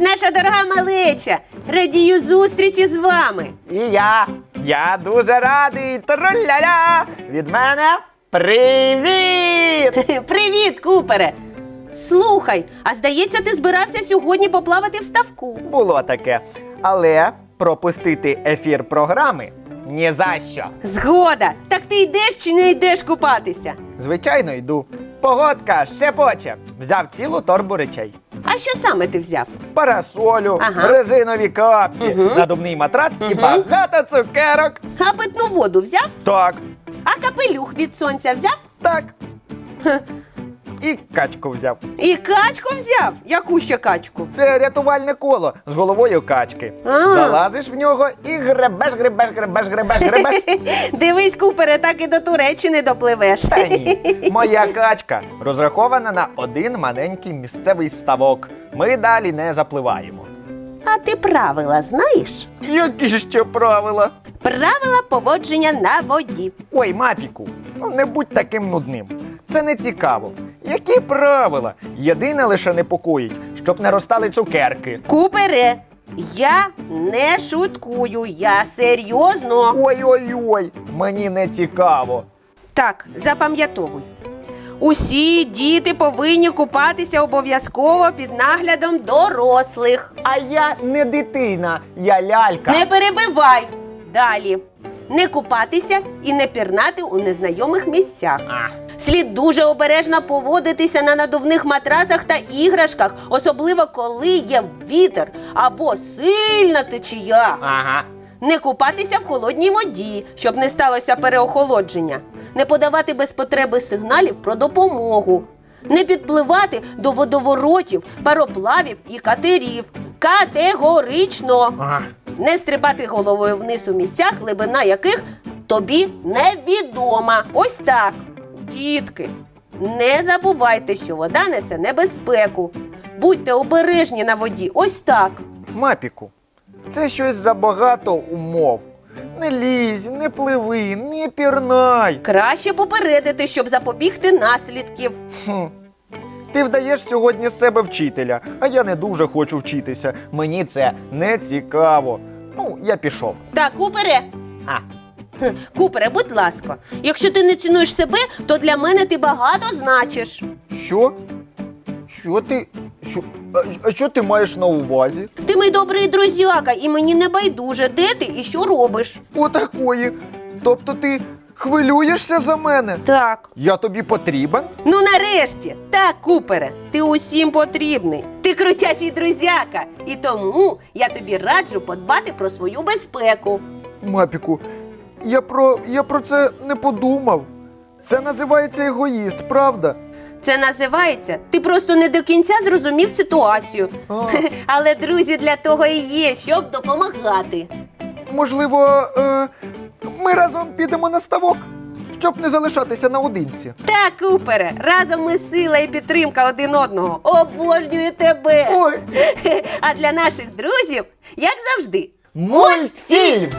наша дорога малеча! Радію зустрічі з вами! І я. Я дуже радий. Тролля-ля! Від мене привіт! Привіт, Купере! Слухай, а здається, ти збирався сьогодні поплавати в ставку. Було таке. Але пропустити ефір програми ні за що. Згода! Так ти йдеш чи не йдеш купатися? Звичайно, йду. Погодка щепоче. Взяв цілу торбу речей. А що саме ти взяв? Парасолю, Ага. резинові капці, надувний матрац і багато цукерок. А питну воду взяв? Так, А капелюх від сонця взяв? так. І качку взяв. І качку взяв? Яку ще качку? Це рятувальне коло з головою качки. А. Залазиш в нього і гребеш, гребеш, гребеш, гребеш, гребеш. Дивись, Купере, так і до Туреччини допливеш. Та ні. Моя качка розрахована на один маленький місцевий ставок. Ми далі не запливаємо. А ти правила знаєш? Які ще правила? Правила поводження на воді. Ой, мапіку, ну не будь таким нудним. Це не цікаво. Які правила? Єдине лише непокоїть, щоб не розтали цукерки. Купере, я не шуткую, я серйозно. Ой-ой-ой, мені не цікаво. Так, запам'ятовуй. Усі діти повинні купатися обов'язково під наглядом дорослих. А я не дитина, я лялька. Не перебивай. Далі. Не купатися і не пірнати у незнайомих місцях. А, Слід дуже обережно поводитися на надувних матрасах та іграшках, особливо коли є вітер або сильна течія. ага. Не купатися в холодній воді, щоб не сталося переохолодження. Не подавати без потреби сигналів про допомогу. Не підпливати до водоворотів, пароплавів і катерів. Категорично. Ага. Не стрибати головою вниз у місцях, глибина яких тобі невідома. Ось так. Дітки, не забувайте, що вода несе небезпеку. Будьте обережні на воді. Ось так. Мапіку, це щось забагато умов. Не лізь, не пливи, не пірнай. Краще попередити, щоб запобігти наслідків. Хм. Ти вдаєш сьогодні з себе вчителя, а я не дуже хочу вчитися. Мені це не цікаво. Ну, я пішов. Так, Купере, А, Хе, Купере, будь ласка, якщо ти не цінуєш себе, то для мене ти багато значиш. що? Що ти. Що, а, а що ти маєш на увазі? Ти мій добрий друзяка, і мені не байдуже, де ти і що робиш. Отакої. Тобто ти хвилюєшся за мене? Так. Я тобі потрібен? Ну нарешті, так, Купере, ти усім потрібний. Ти крутячий друзяка, і тому я тобі раджу подбати про свою безпеку. Мапіку, я про, я про це не подумав. Це називається егоїст, правда? Це називається ти просто не до кінця зрозумів ситуацію. А. Але друзі для того і є, щоб допомагати. Можливо, е, ми разом підемо на ставок, щоб не залишатися наодинці. Так, Купере, разом ми сила і підтримка один одного. Обожнюю тебе. Ой, А для наших друзів, як завжди, мультфільм!